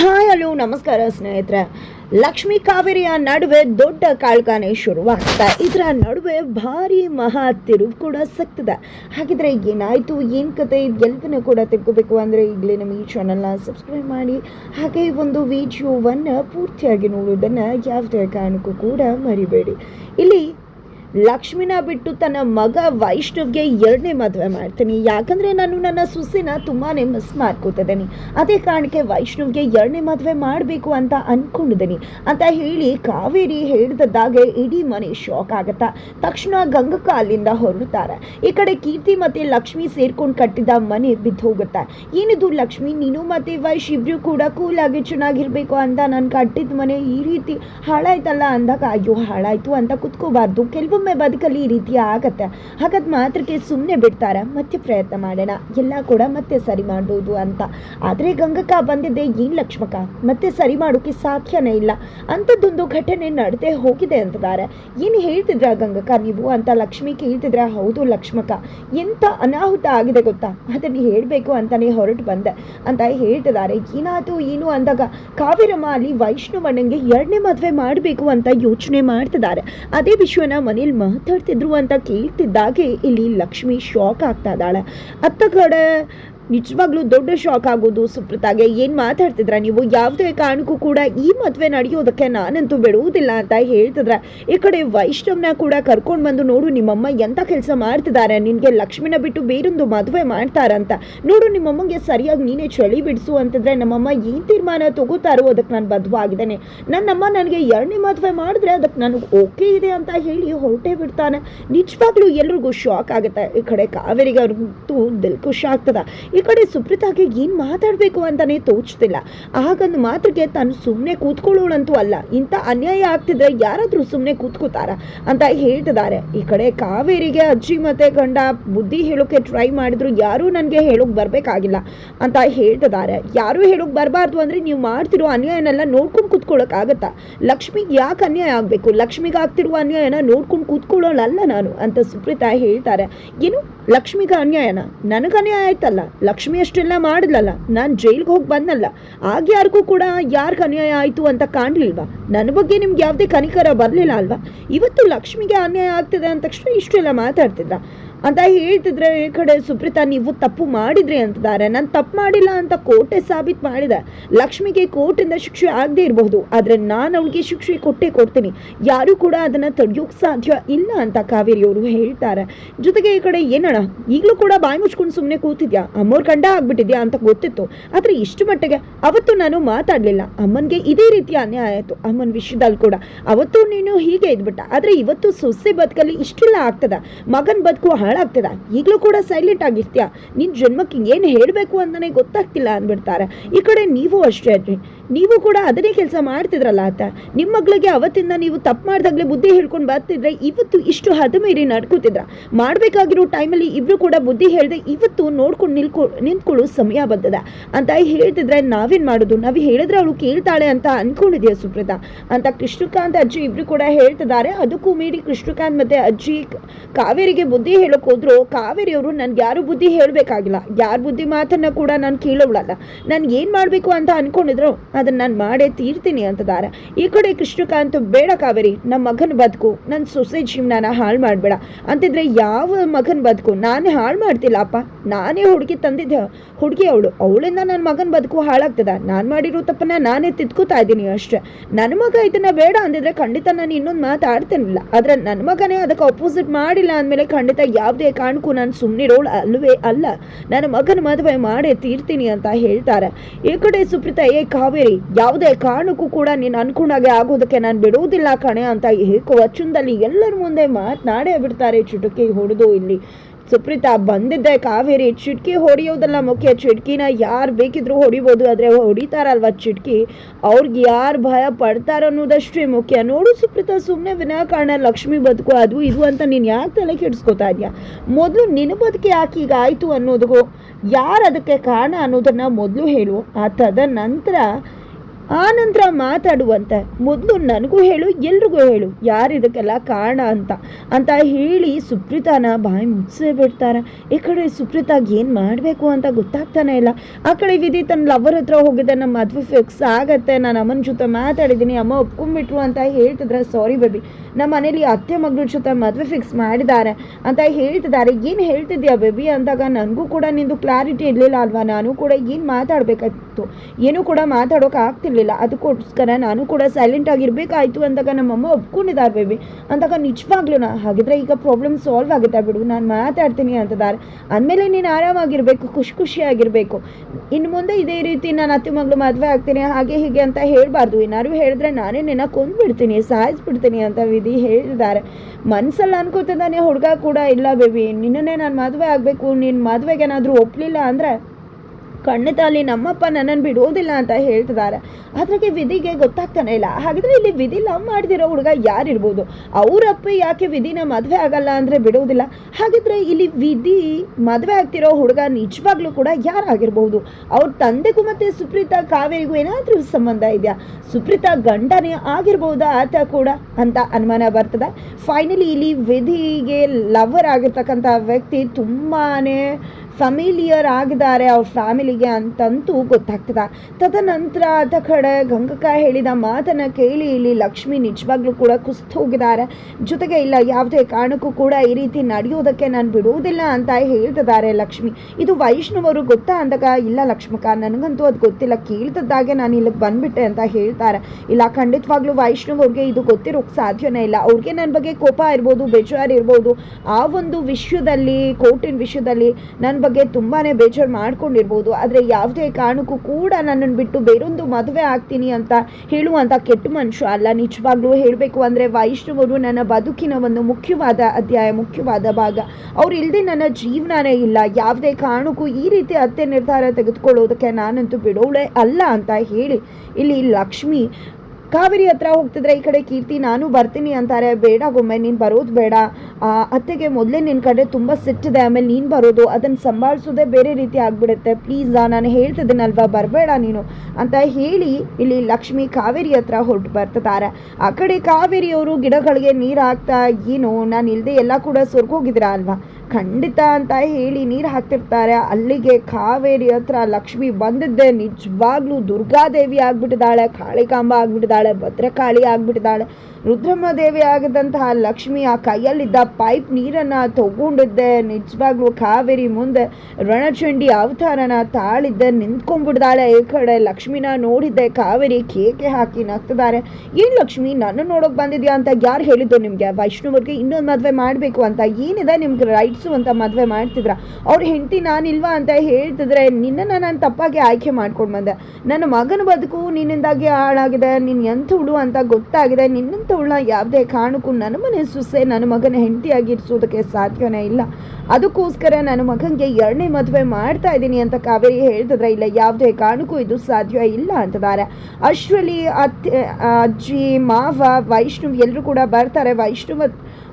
Hi, hello, ನಮಸ್ಕಾರ ಸ್ನೇಹಿತರೆ. ಲಕ್ಷ್ಮೀ ಕಾವೇರಿಯ ನಡುವೆ ದೊಡ್ಡ ಕಾಳ್ಕಾನೆ ಶುರುವಾಗ್ತಾ ಇದರ ನಡುವೆ ಭಾರಿ ಮಹಾ ತಿರುವು ಕೂಡ ಸಿಗ್ತದೆ ಹಾಗಿದ್ರೆ ಏನಾಯಿತು? ಏನು ಕತೆ? ಎಲ್ಲವನ್ನ ಕೂಡ ತಿಳ್ಕೊಬೇಕು ಅಂದರೆ ಈಗಲೇ ನಮ್ಮ ಈ ಚಾನಲ್ನ ಸಬ್ಸ್ಕ್ರೈಬ್ ಮಾಡಿ. ಹಾಗೆ ಒಂದು ವಿಡಿಯೋವನ್ನು ಪೂರ್ತಿಯಾಗಿ ನೋಡೋದನ್ನು ಯಾವುದೇ ಕಾರಣಕ್ಕೂ ಕೂಡ ಮರಿಬೇಡಿ. ಇಲ್ಲಿ ಲಕ್ಷ್ಮಿನ ಬಿಟ್ಟು ತನ್ನ ಮಗ ವೈಷ್ಣವ್ಗೆ ಎರಡನೇ ಮದುವೆ ಮಾಡ್ತೀನಿ. ಯಾಕಂದ್ರೆ ನಾನು ನನ್ನ ಸೊಸೆನ ತುಂಬಾನೇ ಮಿಸ್ ಮಾಡ್ಕೋತಿದ್ದೀನಿ. ಅದೇ ಕಾರಣಕ್ಕೆ ವೈಷ್ಣವ್ಗೆ ಎರಡನೇ ಮದುವೆ ಮಾಡಬೇಕು ಅಂತ ಅಂದ್ಕೊಂಡಿದ್ದೀನಿ ಅಂತ ಹೇಳಿ ಕಾವೇರಿ ಹೇಳಿದಾಗೆ ಇಡೀ ಮನೆ ಶಾಕ್ ಆಗುತ್ತಾ. ತಕ್ಷಣ ಗಂಗಕ್ಕ ಅಲ್ಲಿಂದ ಹೊರಡ್ತಾರೆ. ಈ ಕಡೆ ಕೀರ್ತಿ ಮತ್ತೆ ಲಕ್ಷ್ಮಿ ಸೇರ್ಕೊಂಡು ಕಟ್ಟಿದ ಮನೆ ಬಿದ್ದು ಹೋಗುತ್ತೆ. ಏನಿದು ಲಕ್ಷ್ಮಿ? ನೀನು ಮತ್ತೆ ವೈಶ್ ಇಬ್ರು ಕೂಡ ಕೂಲಾಗಿ ಚೆನ್ನಾಗಿರ್ಬೇಕು ಅಂತ ನಾನು ಕಟ್ಟಿದ ಮನೆ ಈ ರೀತಿ ಹಾಳಾಯ್ತಲ್ಲ ಅಂದಾಗ ಅಯ್ಯೋ ಹಾಳಾಯ್ತು ಅಂತ ಕುತ್ಕೋಬಾರ್ದು. ಕೆಲವೊಮ್ಮೆ ಬದುಕಲ್ಲಿ ಈ ರೀತಿ ಆಗತ್ತೆ. ಹಾಗಾದ್ ಮಾತ್ರಕ್ಕೆ ಸುಮ್ಮನೆ ಬಿಡ್ತಾರೆ? ಮತ್ತೆ ಪ್ರಯತ್ನ ಮಾಡೋಣ. ಎಲ್ಲ ಕೂಡ ಮತ್ತೆ ಸರಿ ಮಾಡ್ಬೋದು ಅಂತ. ಆದರೆ ಗಂಗಕ್ಕ ಬಂದಿದ್ದೆ ಏನ್ ಲಕ್ಷ್ಮಕ ಮತ್ತೆ ಸರಿ ಮಾಡೋಕೆ ಸಾಧ್ಯನೇ ಇಲ್ಲ. ಅಂಥದ್ದೊಂದು ಘಟನೆ ನಡೆದೇ ಹೋಗಿದೆ ಅಂತಿದ್ದಾರೆ ಏನು ಹೇಳ್ತಿದ್ರ ಗಂಗಕ್ಕ ನೀವು? ಅಂತ ಲಕ್ಷ್ಮಿ ಕೇಳ್ತಿದ್ರ, ಹೌದು ಲಕ್ಷ್ಮಕ ಎಂತ ಅನಾಹುತ ಆಗಿದೆ ಗೊತ್ತಾ? ಅದನ್ನು ಹೇಳಬೇಕು ಅಂತಾನೆ ಹೊರಟು ಬಂದೆ. ಅಂತ ಹೇಳ್ತಿದ್ದಾರೆ ಏನಾಯ್ತು ಏನು ಅಂದಾಗ ಕಾವೇರಮ್ಮ ಅಲ್ಲಿ ವೈಷ್ಣವಣ್ಣಂಗೆ ಎರಡನೇ ಮದುವೆ ಮಾಡಬೇಕು ಅಂತ ಯೋಚನೆ ಮಾಡ್ತಿದ್ದಾರೆ ಅದೇ ವಿಷಯನ ಮನೇಲಿ ಮಾತಾಡ್ತಿದ್ರು ಅಂತ ಕೇಳ್ತಿದ್ದಾಗೆ ಇಲ್ಲಿ ಲಕ್ಷ್ಮಿ ಶಾಕ್ ಆಗ್ತಾ ಇದ್ದಾಳೆ. ಅತ್ತ ಕಡೆ ನಿಜವಾಗ್ಲೂ ದೊಡ್ಡ ಶಾಕ್ ಆಗೋದು. ಸುಪ್ರತಾಗೆ ಏನು ಮಾತಾಡ್ತಿದ್ರ ನೀವು? ಯಾವುದೇ ಕಾರಣಕ್ಕೂ ಕೂಡ ಈ ಮದುವೆ ನಡೆಯೋದಕ್ಕೆ ನಾನಂತೂ ಬಿಡುವುದಿಲ್ಲ ಅಂತ ಹೇಳ್ತಿದ್ರ. ಈ ಕಡೆ ವೈಷ್ಣವ್ನ ಕೂಡ ಕರ್ಕೊಂಡು ಬಂದು ನೋಡು, ನಿಮ್ಮಮ್ಮ ಎಂಥ ಕೆಲಸ ಮಾಡ್ತಿದ್ದಾರೆ ನಿನಗೆ ಲಕ್ಷ್ಮಿನ ಬಿಟ್ಟು ಬೇರೊಂದು ಮದುವೆ ಮಾಡ್ತಾರಂತ. ನೋಡು, ನಿಮ್ಮಮ್ಮಗೆ ಸರಿಯಾಗಿ ನೀನೇ ಚಳಿ ಬಿಡಿಸು ಅಂತಿದ್ರೆ ನಮ್ಮಮ್ಮ ಏನು ತೀರ್ಮಾನ ತಗೋತಾರೋ ಅದಕ್ಕೆ ನಾನು ಬದ್ಧವಾಗಿದ್ದೇನೆ. ನನ್ನಮ್ಮ ನನಗೆ ಎರಡನೇ ಮದುವೆ ಮಾಡಿದ್ರೆ ಅದಕ್ಕೆ ನನಗೆ ಓಕೆ ಇದೆ ಅಂತ ಹೇಳಿ ಹೊರಟೇ ಬಿಡ್ತಾನೆ. ನಿಜವಾಗ್ಲೂ ಎಲ್ರಿಗೂ ಶಾಕ್ ಆಗುತ್ತೆ. ಈ ಕಡೆ ಕಾವೇರಿಗೆ ಅವ್ರಿಗಂತೂ ದಿಲ್ ಖುಷಿ ಆಗ್ತದ. ಕಡೆ ಸುಪ್ರೀತಾಗೆ ಏನು ಮಾತಾಡಬೇಕು ಅಂತಾನೆ ತೋಚ್ತಿಲ್ಲ. ಹಾಗಂದು ಮಾತ್ರಕ್ಕೆ ತಾನು ಸುಮ್ಮನೆ ಕೂತ್ಕೊಳ್ಳೋಳಂತೂ ಅಲ್ಲ. ಇಂಥ ಅನ್ಯಾಯ ಆಗ್ತಿದ್ರೆ ಯಾರಾದರೂ ಸುಮ್ಮನೆ ಕೂತ್ಕೋತಾರ ಅಂತ ಹೇಳ್ತಿದ್ದಾರೆ. ಈ ಕಡೆ ಕಾವೇರಿಗೆ ಅಜ್ಜಿ ಮತ್ತೆ ಗಂಡ ಬುದ್ಧಿ ಹೇಳೋಕೆ ಟ್ರೈ ಮಾಡಿದ್ರು ಯಾರೂ ನನಗೆ ಹೇಳೋಕೆ ಬರಬೇಕಾಗಿಲ್ಲ ಅಂತ ಹೇಳ್ತಿದ್ದಾರೆ. ಯಾರೂ ಹೇಳೋಕೆ ಬರಬಾರ್ದು ಅಂದರೆ ನೀವು ಮಾಡ್ತಿರೋ ಅನ್ಯಾಯನೆಲ್ಲ ನೋಡ್ಕೊಂಡು ಕೂತ್ಕೊಳ್ಳೋಕ್ಕಾಗತ್ತಾ ಲಕ್ಷ್ಮಿಗೆ ಯಾಕೆ ಅನ್ಯಾಯ ಆಗಬೇಕು? ಲಕ್ಷ್ಮಿಗೆ ಆಗ್ತಿರುವ ಅನ್ಯಾಯನ ನೋಡ್ಕೊಂಡು ಕೂತ್ಕೊಳ್ಳೋಳಲ್ಲ ನಾನು ಅಂತ ಸುಪ್ರೀತಾ ಹೇಳ್ತಾರೆ. ಏನು? ಲಕ್ಷ್ಮಿಗೆ ಅನ್ಯಾಯನ? ನನಗೆ ಅನ್ಯಾಯ ಆಯ್ತಲ್ಲ. ಲಕ್ಷ್ಮಿ ಅಷ್ಟೆಲ್ಲ ಮಾಡಿದ್ಲಲ್ಲ. ನಾನು ಜೈಲ್ಗೆ ಹೋಗಿ ಬಂದಲ್ಲ ಆಗ ಕೂಡ ಯಾರಿಗೆ ಅನ್ಯಾಯ ಆಯಿತು ಅಂತ ಕಾಣಲಿಲ್ವಾ? ನನ್ನ ಬಗ್ಗೆ ನಿಮ್ಗೆ ಯಾವುದೇ ಕನಿಕರ ಬರಲಿಲ್ಲ ಅಲ್ವಾ? ಇವತ್ತು ಲಕ್ಷ್ಮಿಗೆ ಅನ್ಯಾಯ ಆಗ್ತದೆ ಅಂದ ತಕ್ಷಣ ಇಷ್ಟೆಲ್ಲ ಮಾತಾಡ್ತಿದ್ರ? ಅಂತ ಹೇಳ್ತಿದ್ರೆ ಈ ಕಡೆ ಸುಪ್ರೀತಾ, ನೀವು ತಪ್ಪು ಮಾಡಿದ್ರಿ ಅಂತಿದ್ದಾರೆ ನಾನು ತಪ್ಪು ಮಾಡಿಲ್ಲ ಅಂತ ಕೋರ್ಟೆ ಸಾಬೀತು ಮಾಡಿದೆ. ಲಕ್ಷ್ಮಿಗೆ ಕೋರ್ಟಿಂದ ಶಿಕ್ಷೆ ಆಗದೆ ಇರಬಹುದು. ಆದರೆ ನಾನು ಅವಳಿಗೆ ಶಿಕ್ಷೆ ಕೊಟ್ಟೇ ಕೊಡ್ತೀನಿ. ಯಾರು ಕೂಡ ಅದನ್ನು ತಡೆಯೋಕೆ ಸಾಧ್ಯ ಇಲ್ಲ ಅಂತ ಕಾವೇರಿ ಅವರು ಹೇಳ್ತಾರೆ. ಜೊತೆಗೆ ಈ ಕಡೆ ಏನಣ್ಣ, ಈಗಲೂ ಕೂಡ ಬಾಯಿ ಮುಚ್ಕೊಂಡು ಸುಮ್ಮನೆ ಕೂತಿದ್ಯಾ? ಅಮ್ಮೋರ್ ಕಂಡ ಆಗ್ಬಿಟ್ಟಿದ್ಯಾ ಅಂತ ಗೊತ್ತಿತ್ತು. ಆದರೆ ಇಷ್ಟು ಮಟ್ಟಿಗೆ ಅವತ್ತು ನಾನು ಮಾತಾಡಲಿಲ್ಲ. ಅಮ್ಮನಿಗೆ ಇದೇ ರೀತಿ ಅನ್ಯಾಯ ಆಯಿತು. ಅಮ್ಮನ ವಿಷಯದಲ್ಲಿ ಕೂಡ. ಅವತ್ತು ನೀನು ಹೀಗೆ ಇದ್ಬಿಟ್ಟ. ಆದರೆ ಇವತ್ತು ಸೊಸೆ ಬದುಕಲ್ಲಿ ಇಷ್ಟೆಲ್ಲ ಆಗ್ತದ. ಮಗನ ಬದುಕು ಹಾಳಾಗ್ತದ. ಈಗಲೂ ಕೂಡ ಸೈಲೆಂಟ್ ಆಗಿರ್ತೀಯ. ನಿನ್ನ ಜನ್ಮಕ್ಕೆ ಏನು ಹೇಳಬೇಕು ಅಂತಲೇ ಗೊತ್ತಾಗ್ತಿಲ್ಲ ಅಂದ್ಬಿಡ್ತಾರೆ. ಈ ಕಡೆ ನೀವು ಅಷ್ಟೇ ನೀವು ಕೂಡ ಅದನ್ನೇ ಕೆಲಸ ಮಾಡ್ತಿದ್ರಲ್ಲ ಆತ. ನಿಮ್ಮ ಮಗಳಿಗೆ ಅವತ್ತಿಂದ ನೀವು ತಪ್ಪು ಮಾಡಿದಾಗಲೇ ಬುದ್ಧಿ ಹೇಳ್ಕೊಂಡು ಬರ್ತಿದ್ರೆ ಇವತ್ತು ಇಷ್ಟು ಹದ ಮೀರಿ ನಡ್ಕೋತಿದ್ರ. ಮಾಡಬೇಕಾಗಿರೋ ಟೈಮಲ್ಲಿ ಇಬ್ಬರು ಕೂಡ ಬುದ್ಧಿ ಹೇಳ್ದೆ ಇವತ್ತು ನೋಡ್ಕೊಂಡು ನಿಲ್ಕೊ, ನಿಂತ್ಕೊಳ್ಳೋ ಸಮಯ ಬಂದದ. ಅಂತ ಹೇಳ್ತಿದ್ರೆ ನಾವೇನ್ ಮಾಡೋದು? ನಾವು ಹೇಳಿದ್ರೆ ಅವಳು ಕೇಳ್ತಾಳೆ ಅಂತ ಅನ್ಕೊಂಡಿದ್ಯಾ ಸುಪ್ರತಾ? ಅಂತ ಕೃಷ್ಣಕಾಂತ್ ಅಜ್ಜಿ ಇಬ್ಬರು ಕೂಡ ಹೇಳ್ತಿದ್ದಾರೆ. ಅದಕ್ಕೂ ಮೀರಿ ಕೃಷ್ಣಕಾಂತ್ ಮತ್ತೆ ಅಜ್ಜಿ ಕಾವೇರಿಗೆ ಬುದ್ಧಿ ಹೇಳೋಕ್ಕೋದ್ರು ಹೋದ್ರು. ನನಗೆ ಯಾರು ಬುದ್ಧಿ ಹೇಳಬೇಕಾಗಿಲ್ಲ. ಯಾರ ಬುದ್ಧಿ ಮಾತನ್ನ ಕೂಡ ನಾನು ಕೇಳೋಳಲ್ಲ ನನ್ಗೆ ಏನು ಮಾಡಬೇಕು ಅಂತ ಅನ್ಕೊಂಡಿದ್ರು? ಅದನ್ನ ನಾನು ಮಾಡೇ ತೀರ್ತೀನಿ ಅಂತದಾರೆ ಈ ಕಡೆ ಕೃಷ್ಣಕಾಂತ್, ಬೇಡ ಕಾವೇರಿ ನಮ್ಮ ಮಗನ ಬದುಕು. ನನ್ನ ಸೊಸೆ ಜೀವನನ ಹಾಳು ಮಾಡಬೇಡ. ಅಂತಿದ್ರೆ ಯಾವ ಮಗನ ಬದುಕು? ನಾನೇ ಹಾಳು ಮಾಡ್ತಿಲ್ಲಪ್ಪ. ನಾನೇ ಹುಡುಗಿ ತಂದಿದ್ದೆ ಹುಡುಗಿ ಅವಳು. ಅವಳಿಂದ ನನ್ನ ಮಗನ ಬದುಕು ಹಾಳಾಗ್ತದ. ನಾನು ಮಾಡಿರೋ ತಪ್ಪನ್ನ ನಾನೇ ತಿದ್ಕೋತಾ ಇದ್ದೀನಿ ಅಷ್ಟೇ. ನನ್ನ ಮಗ ಇದನ್ನ ಬೇಡ ಅಂದಿದ್ರೆ ಖಂಡಿತ ನಾನು ಇನ್ನೊಂದು ಮಾತಾಡ್ತೇನಿಲ್ಲ ಆದ್ರೆ ನನ್ನ ಮಗನೇ ಅದಕ್ಕೆ ಅಪೋಸಿಟ್ ಮಾಡಿಲ್ಲ ಅಂದಮೇಲೆ ಖಂಡಿತ ಯಾವುದೇ ಕಾರಣಕ್ಕೂ ನಾನು ಸುಮ್ಮನಿರೋಳು ಅಲ್ವೇ ಅಲ್ಲ. ನನ್ನ ಮಗನ ಮದುವೆ ಮಾಡೇ ತೀರ್ತೀನಿ ಅಂತ ಹೇಳ್ತಾರೆ. ಈ ಕಡೆ ಸುಪ್ರೀತಾ, ಏ ಕಾವೇರಿ ಯಾವುದೇ ಕಾರಣಕ್ಕೂ ಕೂಡ ನೀನು ಅನ್ಕೊಂಡಾಗೆ ಆಗೋದಕ್ಕೆ ನಾನು ಬಿಡುವುದಿಲ್ಲ ಕಣೆ ಅಂತ ಏಕವಚನದಲ್ಲಿ ಎಲ್ಲರ ಮುಂದೆ ಮಾತನಾಡೇ ಬಿಡ್ತಾರೆ ಚುಟುಕಿ ಹೊಡೆದು ಇಲ್ಲಿ. ಸುಪ್ರೀತಾ ಬಂದಿದ್ದೆ ಕಾವೇರಿ ಚಿಟ್ಕಿ ಹೊಡೆಯೋದಲ್ಲ ಮುಖ್ಯ. ಚಿಟ್ಕಿನ ಯಾರು ಬೇಕಿದ್ರು ಹೊಡಿಬೋದು, ಆದರೆ ಹೊಡಿತಾರಲ್ವ ಚಿಟ್ಕಿ? ಅವ್ರಿಗೆ ಯಾರು ಭಯ ಪಡ್ತಾರ ಅನ್ನೋದಷ್ಟೇ ಮುಖ್ಯ. ನೋಡು ಸುಪ್ರೀತಾ ಸುಮ್ಮನೆ ವಿನಾಕಾರಣ ಲಕ್ಷ್ಮಿ ಬದುಕು ಅದು ಇದು ಅಂತ ನೀನು ಯಾಕೆ ತಲೆ ಕೆಡಿಸ್ಕೊತಾ ಇದೆಯಾ? ಮೊದಲು ನಿನ್ನ ಬದುಕು ಯಾಕೆ ಈಗ ಆಯಿತು ಅನ್ನೋದಕ್ಕೂ ಯಾರು ಅದಕ್ಕೆ ಕಾರಣ ಅನ್ನೋದನ್ನು ಮೊದಲು ಹೇಳು. ಆ ತದನಂತರ ಆ ನಂತರ ಮಾತಾಡುವಂತೆ. ಮೊದಲು ನನಗೂ ಹೇಳು, ಎಲ್ರಿಗೂ ಹೇಳು ಯಾರು ಇದಕ್ಕೆಲ್ಲ ಕಾರಣ ಅಂತ. ಅಂತ ಹೇಳಿ ಸುಪ್ರೀತಾನ ಬಾಯಿ ಮುಚ್ಚೇ ಬಿಡ್ತಾರೆ ಈ ಕಡೆ ಸುಪ್ರೀತಾಗ ಏನು ಮಾಡಬೇಕು ಅಂತ ಗೊತ್ತಾಗ್ತಾನೆ ಇಲ್ಲ. ಆ ಕಡೆ ವಿಧಿ ತನ್ನ ಲವರ್ ಹತ್ರ ಹೋಗಿದ್ದೆ ನಮ್ಮ ಮದುವೆ ಫಿಕ್ಸ್ ಆಗತ್ತೆ, ನಾನು ಅಮ್ಮನ ಜೊತೆ ಮಾತಾಡಿದ್ದೀನಿ, ಅಮ್ಮ ಒಪ್ಕೊಂಡ್ಬಿಟ್ರು ಅಂತ ಹೇಳ್ತಿದ್ರೆ. ಸಾರಿ ಬೇಬಿ ನಮ್ಮ ಮನೇಲಿ ಅತ್ತೆ ಮಗಳ ಜೊತೆ ಮದುವೆ ಫಿಕ್ಸ್ ಮಾಡಿದ್ದಾರೆ ಅಂತ ಹೇಳ್ತಿದ್ದಾರೆ ಏನು ಹೇಳ್ತಿದ್ಯಾ ಬೇಬಿ ಅಂದಾಗ ನನಗೂ ಕೂಡ ನಿಂದು ಕ್ಲಾರಿಟಿ ಇರಲಿಲ್ಲ ಅಲ್ವಾ? ನಾನು ಕೂಡ ಏನು ಮಾತಾಡಬೇಕಾಗಿತ್ತು ಏನೂ ಕೂಡ ಮಾತಾಡೋಕೆ ಆಗ್ತಿರ್ಲಿಲ್ಲ ಅದಕ್ಕೋಸ್ಕರ ನಾನು ಕೂಡ ಸೈಲೆಂಟ್ ಆಗಿರ್ಬೇಕಾಯ್ತು ಅಂದಾಗ ನಮ್ಮಮ್ಮ ಒಪ್ಕೊಂಡಿದ್ದಾರೆ ಬೇಬಿ ಅಂದಾಗ ನಿಜವಾಗ್ಲೂ ಹಾಗಿದ್ರೆ ಈಗ ಪ್ರಾಬ್ಲಮ್ ಸಾಲ್ವ್ ಆಗುತ್ತೆ ಬಿಡು. ನಾನು ಮಾತಾಡ್ತೀನಿ ಅಂತಿದ್ದಾರೆ ಅಂದಮೇಲೆ ನೀನು ಆರಾಮಾಗಿರ್ಬೇಕು, ಖುಷಿ ಖುಷಿಯಾಗಿರಬೇಕು. ಇನ್ನು ಮುಂದೆ ಇದೇ ರೀತಿ ನಾನು ಅತ್ತೆ ಮಗಳು ಮದುವೆ ಆಗ್ತೀನಿ, ಹಾಗೆ ಹೀಗೆ ಅಂತ ಹೇಳಬಾರ್ದು. ಏನಾದ್ರು ಹೇಳಿದ್ರೆ ನಾನೇ ನಿನ್ನ ಕೊಂದ್ಬಿಡ್ತೀನಿ, ಸಾಯಿಸ್ಬಿಡ್ತೀನಿ ಅಂತ ವಿಧಿ ಹೇಳಿದ್ದಾರೆ ಮನ್ಸಲ್ಲಿ ಅನ್ಕೋತಿದ್ದಾನೆ ಹುಡುಗ ಕೂಡ, ಇಲ್ಲ ಬೇಬಿ ನಿನ್ನನ್ನೇ ನಾನು ಮದುವೆ ಆಗಬೇಕು. ನಿನ್ನ ಮದುವೆಗೆ ಏನಾದರೂ ಒಪ್ಪಲಿಲ್ಲ ಅಂದರೆ ಖಂಡಿತ ನಮ್ಮಪ್ಪ ನನ್ನನ್ನು ಬಿಡೋದಿಲ್ಲ ಅಂತ ಹೇಳ್ತಿದ್ದಾರೆ. ಅದಕ್ಕೆ ವಿಧಿಗೆ ಗೊತ್ತಾಗ್ತಾನೆ ಇಲ್ಲ. ಹಾಗಿದ್ರೆ ಇಲ್ಲಿ ವಿಧಿ ಲವ್ ಮಾಡ್ತಿರೋ ಹುಡುಗ ಯಾರಿರ್ಬೋದು? ಅವರಪ್ಪ ಯಾಕೆ ವಿಧಿನ ಮದುವೆ ಆಗಲ್ಲ ಅಂದರೆ ಬಿಡೋದಿಲ್ಲ ಹಾಗಿದ್ರೆ ಇಲ್ಲಿ ವಿಧಿ ಮದುವೆ ಆಗ್ತಿರೋ ಹುಡುಗ ನಿಜವಾಗ್ಲೂ ಕೂಡ ಯಾರಾಗಿರ್ಬೋದು? ಅವ್ರ ತಂದೆಗೂ ಮತ್ತು ಸುಪ್ರೀತಾ ಕಾವೇರಿಗೂ ಏನಾದರೂ ಸಂಬಂಧ ಇದೆಯಾ? ಸುಪ್ರೀತಾ ಗಂಡನೇ ಆಗಿರ್ಬೋದಾ ಆತ ಕೂಡ ಅಂತ ಅನುಮಾನ ಬರ್ತದೆ. ಫೈನಲಿ ಇಲ್ಲಿ ವಿಧಿಗೆ ಲವರ್ ಆಗಿರ್ತಕ್ಕಂಥ ವ್ಯಕ್ತಿ ತುಂಬಾನೇ ಫಮಿಲಿಯರ್ ಆಗಿದ್ದಾರೆ ಅವ್ರ ಫ್ಯಾಮಿಲಿಗೆ ಅಂತಂತೂ ಗೊತ್ತಾಗ್ತದೆ. ತದನಂತರ ಆತ ಕಡೆ ಗಂಗಕ್ಕ ಹೇಳಿದ ಮಾತನ್ನ ಕೇಳಿ ಇಲ್ಲಿ ಲಕ್ಷ್ಮಿ ನಿಜವಾಗ್ಲೂ ಕೂಡ ಕುಸ್ತು ಹೋಗಿದ್ದಾರೆ. ಜೊತೆಗೆ ಇಲ್ಲ, ಯಾವುದೇ ಕಾರಣಕ್ಕೂ ಕೂಡ ಈ ರೀತಿ ನಡೆಯೋದಕ್ಕೆ ನಾನು ಬಿಡುವುದಿಲ್ಲ ಅಂತ ಹೇಳ್ತಿದ್ದಾರೆ ಲಕ್ಷ್ಮಿ. ಇದು ವೈಷ್ಣವರು ಗೊತ್ತಾ ಅಂದಾಗ, ಇಲ್ಲ ಲಕ್ಷ್ಮಕ ನನಗಂತೂ ಅದು ಗೊತ್ತಿಲ್ಲ, ಕೇಳ್ತಿದ್ದಾಗೆ ನಾನು ಇಲ್ಲಿಗೆ ಬಂದ್ಬಿಟ್ಟೆ ಅಂತ ಹೇಳ್ತಾರೆ. ಇಲ್ಲ, ಖಂಡಿತವಾಗ್ಲೂ ವೈಷ್ಣವ್ರಿಗೆ ಇದು ಗೊತ್ತಿರೋಕ್ಕೆ ಸಾಧ್ಯನೇ ಇಲ್ಲ. ಅವ್ರಿಗೆ ನನ್ನ ಬಗ್ಗೆ ಕೋಪ ಇರ್ಬೋದು, ಬೇಜಾರು ಇರ್ಬೋದು. ಆ ಒಂದು ವಿಷಯದಲ್ಲಿ, ಕೋರ್ಟಿನ ವಿಷಯದಲ್ಲಿ ನನ್ನ ಬಗ್ಗೆ ತುಂಬಾ ಬೇಜಾರು ಮಾಡ್ಕೊಂಡಿರ್ಬೋದು. ಆದರೆ ಯಾವುದೇ ಕಾರಣಕ್ಕೂ ಕೂಡ ನನ್ನನ್ನು ಬಿಟ್ಟು ಬೇರೊಂದು ಮದುವೆ ಆಗ್ತೀನಿ ಅಂತ ಹೇಳುವಂಥ ಕೆಟ್ಟ ಮನುಷ್ಯ ಅಲ್ಲ. ನಿಜವಾಗ್ಲೂ ಹೇಳಬೇಕು ಅಂದರೆ ವೈಷ್ಣವರು ನನ್ನ ಬದುಕಿನ ಒಂದು ಮುಖ್ಯವಾದ ಅಧ್ಯಾಯ, ಮುಖ್ಯವಾದ ಭಾಗ. ಅವ್ರು ಇಲ್ಲದೆ ನನ್ನ ಜೀವನನೇ ಇಲ್ಲ. ಯಾವುದೇ ಕಾರಣಕ್ಕೂ ಈ ರೀತಿ ಅತ್ತೆ ನಿರ್ಧಾರ ತೆಗೆದುಕೊಳ್ಳೋದಕ್ಕೆ ನಾನಂತೂ ಬಿಡೋಳೆ ಅಲ್ಲ ಅಂತ ಹೇಳಿ. ಇಲ್ಲಿ ಲಕ್ಷ್ಮಿ ಕಾವೇರಿ ಹತ್ರ ಹೋಗ್ತಿದ್ರೆ ಈ ಕಡೆ ಕೀರ್ತಿ, ನಾನು ಬರ್ತೀನಿ ಅಂತಾರೆ. ಬೇಡ ಗೊಮ್ಮೆ, ನೀನು ಬರೋದು ಬೇಡ. ಅತ್ತೆಗೆ ಮೊದಲೇ ನಿನ್ನ ಕಡೆ ತುಂಬ ಸಿಟ್ಟಿದೆ. ಆಮೇಲೆ ನೀನು ಬರೋದು ಅದನ್ನು ಸಂಭಾಳಿಸೋದೇ ಬೇರೆ ರೀತಿ ಆಗಿಬಿಡುತ್ತೆ. ಪ್ಲೀಸ್ ನಾನು ಹೇಳ್ತಿದ್ದೀನಲ್ವಾ? ಬರಬೇಡ ನೀನು ಅಂತ ಹೇಳಿ ಇಲ್ಲಿ ಲಕ್ಷ್ಮಿ ಕಾವೇರಿ ಹತ್ರ ಹೊರಟು ಬರ್ತಿದ್ದಾರೆ. ಆ ಕಡೆ ಕಾವೇರಿಯವರು ಗಿಡಗಳಿಗೆ ನೀರು ಹಾಕ್ತಾ, ಏನು, ನಾನು ಇಲ್ಲದೆ ಎಲ್ಲ ಕೂಡ ಸುರ್ಗೋಗಿದ್ದೀರಾ ಅಲ್ವಾ? ಖಂಡಿತ ಅಂತ ಹೇಳಿ ನೀರು ಹಾಕ್ತಿರ್ತಾರೆ. ಅಲ್ಲಿಗೆ ಕಾವೇರಿ ಹತ್ರ ಲಕ್ಷ್ಮಿ ಬಂದಿದ್ದೆ. ನಿಜವಾಗ್ಲೂ ದುರ್ಗಾದೇವಿ ಆಗ್ಬಿಟ್ಟಿದ್ದಾಳೆ, ಕಾಳಿಕಾಂಬ ಆಗ್ಬಿಟ್ಟಿದ್ದಾಳೆ, ಭದ್ರಕಾಳಿ ಆಗ್ಬಿಟ್ಟಿದ್ದಾಳೆ. ರುದ್ರಮ್ಮ ದೇವಿ ಆಗಿದ್ದಂತಹ ಲಕ್ಷ್ಮಿ ಆ ಕೈಯಲ್ಲಿದ್ದ ಪೈಪ್ ನೀರನ್ನ ತಗೊಂಡಿದ್ದೆ. ನಿಜವಾಗ್ಲೂ ಕಾವೇರಿ ಮುಂದೆ ರಣಚಂಡಿ ಅವತಾರನ ತಾಳಿದ್ದೆ. ನಿಂತ್ಕೊಂಡ್ಬಿಡ್ದಾಳೆ ಈ ಕಡೆ. ಲಕ್ಷ್ಮಿನ ನೋಡಿದ್ದೆ. ಕಾವೇರಿ ಕೇಕೆ ಹಾಕಿ ನಗ್ತಿದ್ದಾರೆ. ಏನು ಲಕ್ಷ್ಮಿ, ನನ್ನ ನೋಡೋಕೆ ಬಂದಿದ್ಯಾ ಅಂತ ಯಾರು ಹೇಳಿದ್ದು ನಿಮಗೆ? ವೈಷ್ಣುವರ್ಗೆ ಇನ್ನೊಂದು ಮದುವೆ ಮಾಡಬೇಕು ಅಂತ. ಏನಿದೆ ನಿಮ್ಗೆ ರೈಟ್ಸು ಅಂತ ಮದುವೆ ಮಾಡ್ತಿದ್ರ? ಅವ್ರ ಹೆಂಡತಿ ನಾನಿಲ್ವಾ ಅಂತ ಹೇಳ್ತಿದ್ರೆ ನಿನ್ನನ್ನು ನಾನು ತಪ್ಪಾಗಿ ಆಯ್ಕೆ ಮಾಡ್ಕೊಂಡು ಬಂದೆ. ನನ್ನ ಮಗನ ಬದುಕು ನಿನ್ನಿಂದಾಗಿ ಹಾಳಾಗಿದೆ. ನೀನು ಹುಡು ಅಂತ ಗೊತ್ತಾಗಿದೆ. ನಿನ್ನಂಥವಳನ್ನ ಯಾವುದೇ ಕಾರಣಕ್ಕೂ ನನ್ನ ಮನೆ ಸುಸೆ ನನ್ನ ಮಗನ ಹೆಂಡತಿಯಾಗಿರಿಸೋದಕ್ಕೆ ಸಾಧ್ಯವೇ ಇಲ್ಲ. ಅದಕ್ಕೋಸ್ಕರ ನನ್ನ ಮಗನಿಗೆ ಎರಡನೇ ಮದುವೆ ಮಾಡ್ತಾ ಇದ್ದೀನಿ ಅಂತ ಕಾವೇರಿ ಹೇಳಿದ್ರೆ ಇಲ್ಲ, ಯಾವುದೇ ಕಾರಣಕ್ಕೂ ಇದು ಸಾಧ್ಯ ಇಲ್ಲ ಅಂತಿದ್ದಾರೆ ಅಶ್ವಲಿ, ಅತ್ತೆ, ಅಜ್ಜಿ, ಮಾವ, ವೈಷ್ಣವ್ ಎಲ್ಲರೂ ಕೂಡ ಬರ್ತಾರೆ. ವೈಷ್ಣವ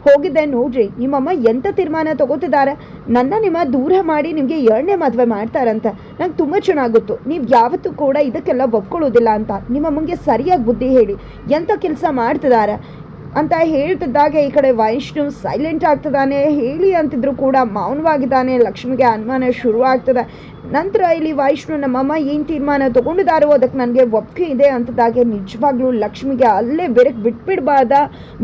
ಹೋಗಿದ್ದೆ ನೋಡ್ರಿ. ನಿಮ್ಮಮ್ಮ ಎಂಥ ತೀರ್ಮಾನ ತಗೋತಿದ್ದಾರೆ ನನ್ನ ನಿಮ್ಮ ದೂರ ಮಾಡಿ ನಿಮಗೆ ಎರಡನೇ ಮದುವೆ ಮಾಡ್ತಾರಂತೆ. ನಂಗೆ ತುಂಬ ಚೆನ್ನಾಗಿ ಗೊತ್ತು ನೀವು ಯಾವತ್ತೂ ಕೂಡ ಇದಕ್ಕೆಲ್ಲ ಒಪ್ಕೊಳ್ಳೋದಿಲ್ಲ ಅಂತ. ನಿಮ್ಮಮ್ಮಂಗೆ ಸರಿಯಾಗಿ ಬುದ್ಧಿ ಹೇಳಿ. ಎಂಥ ಕೆಲಸ ಮಾಡ್ತಿದ್ದಾರೆ ಅಂತ ಹೇಳ್ತಿದ್ದಾಗ ಈ ಕಡೆ ವೈಷ್ಣವ್ ಸೈಲೆಂಟ್ ಆಗ್ತದಾನೆ. ಹೇಳಿ ಅಂತಿದ್ರು ಕೂಡ ಮೌನವಾಗಿದ್ದಾನೆ. ಲಕ್ಷ್ಮಿಗೆ ಅನುಮಾನ ಶುರುವಾಗ್ತದೆ. ನಂತರ ಇಲ್ಲಿ ವೈಷ್ಣು ನಮ್ಮ ಅಮ್ಮ ಏನು ತೀರ್ಮಾನ ತೊಗೊಂಡಿದ್ದಾರೋ ಅದಕ್ಕೆ ನನಗೆ ಒಪ್ಪಿಗೆ ಇದೆ ಅಂತದಾಗೆ ನಿಜವಾಗ್ಲೂ ಲಕ್ಷ್ಮಿಗೆ ಅಲ್ಲೇ ಬೆರಕ್ ಬಿಟ್ಬಿಡಬಾರ್ದ.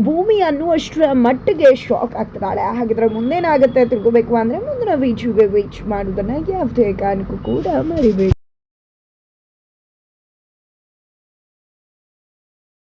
ಭೂಮಿ ಅನ್ನುವಷ್ಟರ ಮಟ್ಟಿಗೆ ಶಾಕ್ ಆಗ್ತದಾಳೆ ಹಾಗಿದ್ರೆ ಮುಂದೇನಾಗುತ್ತೆ ತಿಳ್ಕೋಬೇಕು ಅಂದರೆ ಮುಂದಿನ ವೀಚುಗೆ ವೀಚ್ ಮಾಡೋದನ್ನು ಯಾವುದೇ ಕಾರಣಕ್ಕೂ ಕೂಡ ಮರಿಬೇಡಿ.